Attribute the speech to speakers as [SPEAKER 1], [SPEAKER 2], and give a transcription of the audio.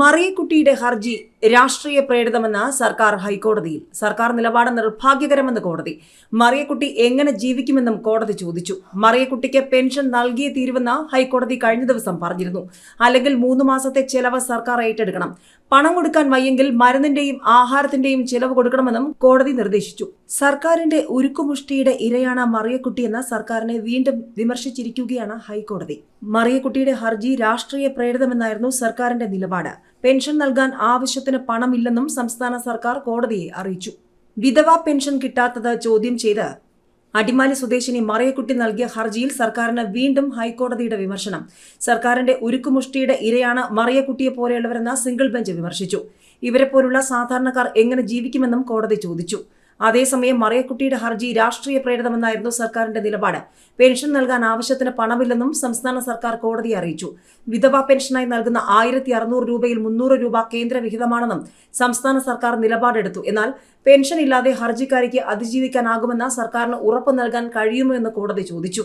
[SPEAKER 1] മറിയക്കുട്ടിയുടെ ഹർജി രാഷ്ട്രീയ പ്രേരിതമെന്ന് സർക്കാർ ഹൈക്കോടതിയിൽ. സർക്കാർ നിലപാട് നിർഭാഗ്യകരമെന്ന് കോടതി. മറിയക്കുട്ടി എങ്ങനെ ജീവിക്കുമെന്നും കോടതി ചോദിച്ചു. മറിയക്കുട്ടിക്ക് പെൻഷൻ നൽകിയേ തീരുവെന്ന് ഹൈക്കോടതി കഴിഞ്ഞ ദിവസം പറഞ്ഞിരുന്നു. അല്ലെങ്കിൽ മൂന്ന് മാസത്തെ ചെലവ് സർക്കാർ ഏറ്റെടുക്കണം. പണം കൊടുക്കാൻ വയ്യെങ്കിൽ മരുന്നിന്റെയും ആഹാരത്തിന്റെയും ചെലവ് കൊടുക്കണമെന്നും കോടതി നിർദ്ദേശിച്ചു. സർക്കാരിന്റെ ഉരുക്കുമുഷ്ടിയുടെ ഇരയാണ് മറിയക്കുട്ടിയെന്ന് സർക്കാരിനെ വീണ്ടും വിമർശിച്ചിരിക്കുകയാണ് ഹൈക്കോടതി. മറിയക്കുട്ടിയുടെ ഹർജി രാഷ്ട്രീയ പ്രേരിതമെന്നായിരുന്നു സർക്കാരിന്റെ നിലപാട്. പെൻഷൻ നൽകാൻ ആവശ്യത്തിന് പണമില്ലെന്നും സംസ്ഥാന സർക്കാർ കോടതിയെ അറിയിച്ചു. വിധവ പെൻഷൻ കിട്ടാത്തത് ചോദ്യം ചെയ്ത് അടിമാലി സ്വദേശിനി മറിയക്കുട്ടി നൽകിയ ഹർജിയിൽ സർക്കാരിന് വീണ്ടും ഹൈക്കോടതിയുടെ വിമർശനം. സർക്കാരിന്റെ ഉരുക്കുമുഷ്ടിയുടെ ഇരയാണ് മറിയക്കുട്ടിയെ പോലെയുള്ളവരെന്ന് സിംഗിൾ ബെഞ്ച് വിമർശിച്ചു. ഇവരെ പോലുള്ള സാധാരണക്കാർ എങ്ങനെ ജീവിക്കുമെന്നും കോടതി ചോദിച്ചു. അതേസമയം മറിയക്കുട്ടിയുടെ ഹർജി രാഷ്ട്രീയ പ്രേരിതമെന്നായിരുന്നു സർക്കാരിന്റെ നിലപാട്. പെൻഷൻ നൽകാൻ ആവശ്യത്തിന് പണമില്ലെന്നും സംസ്ഥാന സർക്കാർ കോടതിയെ അറിയിച്ചു. വിധവാ പെൻഷനായി നൽകുന്ന ആയിരത്തി അറുന്നൂറ് രൂപയിൽ മുന്നൂറ് രൂപ കേന്ദ്ര വിഹിതമാണെന്നും സംസ്ഥാന സർക്കാർ നിലപാടെടുത്തു. എന്നാൽ പെൻഷൻ ഇല്ലാതെ ഹർജിക്കാരിക്ക് അതിജീവിക്കാനാകുമെന്ന സർക്കാരിന് ഉറപ്പ് നൽകാൻ കഴിയുമോ എന്ന് കോടതി ചോദിച്ചു.